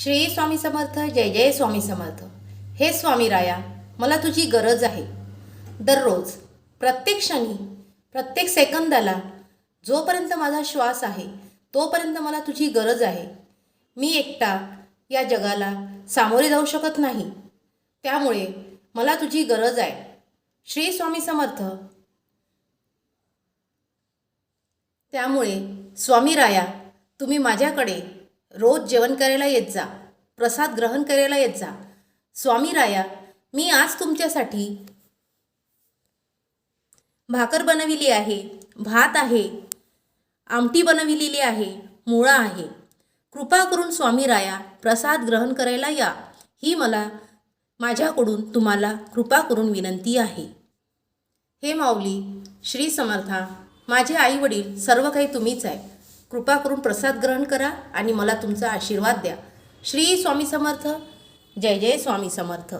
श्री स्वामी समर्थ जय जय स्वामी समर्थ. हे स्वामी राया मला तुझी गरज आहे. दररोज प्रत्येक क्षणी प्रत्येक सेकंदाला जोपर्यंत माझा श्वास आहे तोपर्यंत मला तुझी गरज आहे. मी एकटा या जगाला सामोरे जाऊ शकत नाही. त्यामुळे मला तुझी गरज आहे. श्री स्वामी समर्थ. त्यामुळे स्वामी राया तुम्ही माझ्याकडे रोज जेवण करायला येत जा. प्रसाद ग्रहण करायला येत जा. स्वामी राया मी आज तुमच्यासाठी भाकर बनविली आहे. भात आहे. आमटी बनविलेली आहे. मुळा आहे. कृपा करून स्वामी राया प्रसाद ग्रहण करायला या. ही मला माझ्याकडून तुम्हाला कृपा करून विनंती आहे. हे माऊली श्री समर्था माझे आई वडील सर्व काही तुम्हीच आहे. कृपा करून प्रसाद ग्रहण करा आणि मला तुमचा आशीर्वाद द्या. श्री स्वामी समर्थ. जय जय स्वामी समर्थ.